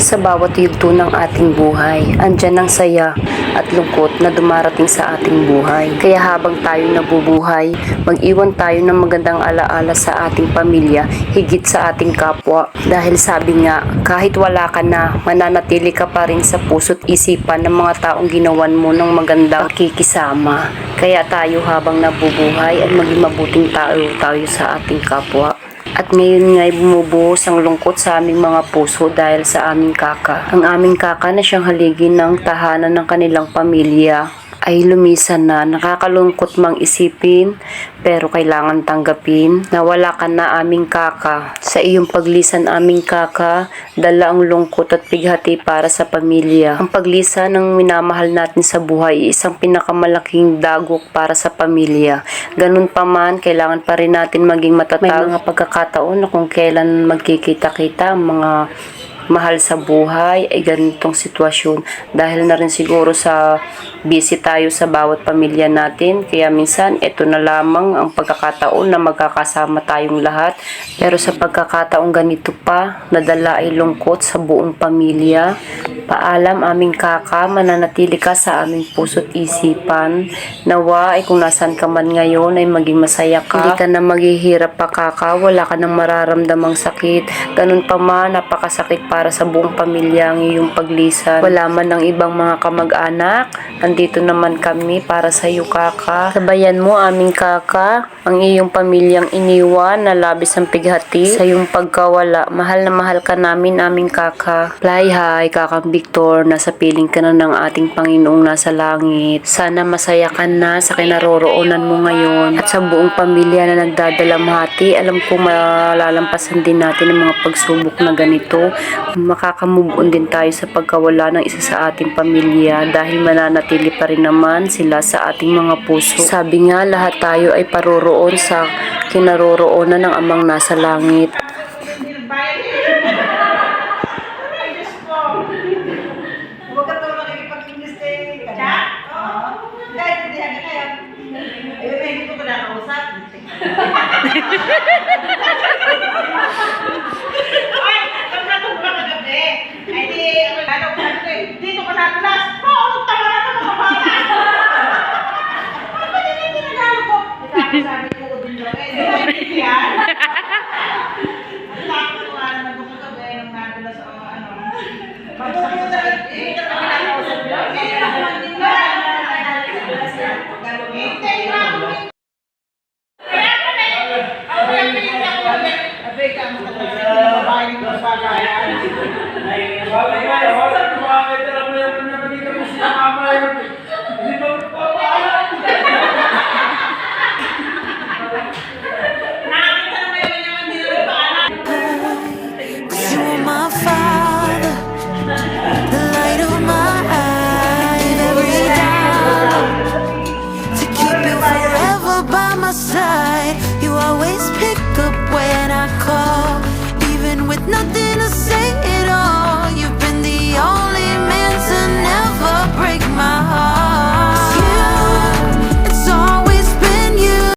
Sa bawat yugto ng ating buhay, andyan ang saya at lungkot na dumarating sa ating buhay. Kaya habang tayo nabubuhay, mag-iwan tayo ng magandang alaala sa ating pamilya, higit sa ating kapwa. Dahil sabi nga, kahit wala ka na, mananatili ka pa rin sa puso't isipan ng mga taong ginawan mo ng magandang kikisama. Kaya tayo habang nabubuhay ay maging mabuting tao tayo sa ating kapwa. At ngayon nga'y bumubuhos ang lungkot sa aming mga puso dahil sa aming kaka. Ang aming kaka na siyang haligin ng tahanan ng kanilang pamilya ay lumisan na nakakalungkot mang isipin pero kailangan tanggapin na wala ka na aming kaka. Sa iyong paglisan aming kaka, dala ang lungkot at bighati para sa pamilya. Ang paglisan ng minamahal natin sa buhay ay isang pinakamalaking dagok para sa pamilya. Ganun pa man, kailangan pa rin natin maging matatag. May mga pagkakataon na kung kailan magkikita-kita ang mga mahal sa buhay ay ganitong sitwasyon. Dahil na rin siguro sa busy tayo sa bawat pamilya natin. Kaya minsan ito na lamang ang pagkakataon na magkakasama tayong lahat. Pero sa pagkakataong ganito pa nadala ay lungkot sa buong pamilya paalam aming kaka. Mananatili ka sa aming puso't isipan. Nawa ay kung nasan ka man ngayon ay maging masaya ka. Hindi ka na maghihirap pa kaka. Wala ka nang mararamdamang sakit. Ganun pa man napakasakit para sa buong pamilya ang iyong paglisan. Wala man ng ibang mga kamag-anak andito naman kami para sa iyo kaka. Sabayan mo aming kaka ang iyong pamilyang iniwan na labis ang pighati. Sa iyong pagkawala mahal na mahal ka namin aming kaka. Fly high kakang Victor nasa piling ka na ng ating Panginoong nasa langit sana masaya ka na sa kinaroroonan mo ngayon at sa buong pamilya na nagdadalamhati alam ko malalampasan din natin ang mga pagsubok na ganito makakamove on din tayo sa pagkawala ng isa sa ating pamilya dahil mananatili pa rin naman sila sa ating mga puso. Sabi nga lahat tayo ay paroroon sa kinaroroonan ng amang nasa langit. Huwag ka tulong nakikipag-English kay Kanya. Oo. Kahit hindi ka kaya. Ayun, eh, hindi ko ko nakausap. Ay, pag natulog ka kagabi, ay di, ano, ano, ano, eh, dito ka natulas. Oo, anong tama na ito mga bata? Ano ba yun yung ginagano ko? Sabi, sabi ko, din di ba, hindi yan? Ang takot ko, ano, nagkakagabi, nung natulas, ano, eh, Sa babaeng pagkakayaan. Ay, wala na, wala